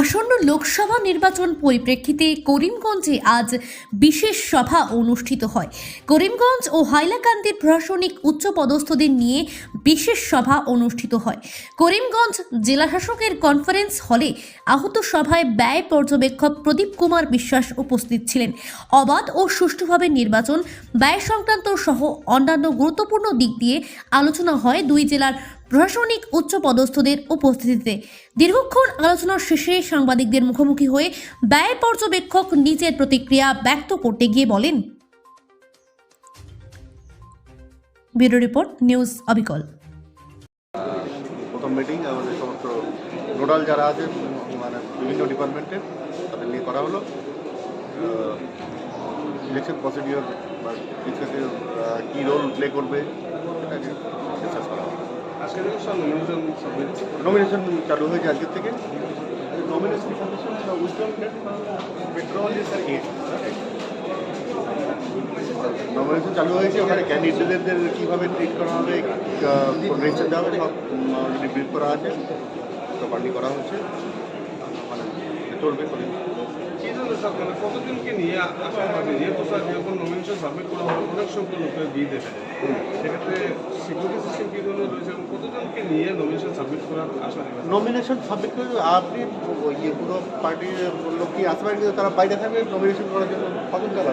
আসন্ন লোকসভা নির্বাচন পরিপ্রেক্ষিতে করিমগঞ্জে আজ বিশেষ সভা অনুষ্ঠিত হয়। করিমগঞ্জ ও হাইলাকান্দির প্রশাসনিক উচ্চপদস্থদের নিয়ে বিশেষ সভা অনুষ্ঠিত হয়। করিমগঞ্জ জেলাশাসকের কনফারেন্স হলে আহত সভায় ব্যয় পর্যবেক্ষক প্রদীপ কুমার বিশ্বাস উপস্থিত ছিলেন। অবাধ ও সুষ্ঠুভাবে নির্বাচন, ব্যয় সংক্রান্ত সহ অন্যান্য গুরুত্বপূর্ণ দিক দিয়ে আলোচনা হয় দুই জেলার প্রশাসনিক উচ্চপদস্থদের উপস্থিতিতে দীর্ঘক্ষণ আলোচনার শেষে সাংবাদিকদের মুখোমুখি হয়ে ব্যয় পর্যবেক্ষক নিজের প্রতিক্রিয়া ব্যক্ত করতে গিয়ে বলেন। ব্যুরো রিপোর্ট, নিউজ অবিকল। প্রথম মিটিং, আমাদের সমস্ত নোডাল যারা আছে মানে বিভিন্ন ডিপার্টমেন্টের তাদের নিয়ে করা হলো। ইলেকশন প্রসিডিওর কী রোল প্লে করবে সেটাকে ডিসকাস করা হলো আজকে থেকে সব নমিনেশন চালু হয়েছে আজকের থেকে? নমিনেশন পেট্রোল নমিনেশন চালু হয়েছে ওখানে ক্যান্ডিডেটদের কীভাবে ট্রিট করা হবে রেজিস্টার দেওয়া হবে সব অলরেডি ব্রিফ করা আছে। পার্টি করা হচ্ছে। মানে চলবে করে। স্যার মানে কতজনকে নিয়ে আসা হবে? যেহেতু স্যার যখন নমিনেশন সাবমিট করা হবে অনেক সংখ্যক লোকের দিয়ে দেবে। সেক্ষেত্রে সিকিউরিটি কতজনকে নিয়ে নমিনেশন সাবমিট করার আশা নেবেন নমিনেশন সাবমিট করে আপনি ইয়ে পুরো পার্টির লোক কি আসবে কিন্তু তারা বাইরে থাকবে নমিনেশন করার জন্য কতজন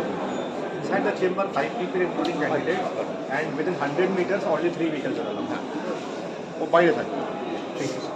Inside the chamber, five people including candidates, and within 100 meters, only three vehicles are allowed. ও বাইরে থাকবে। ঠিক আছে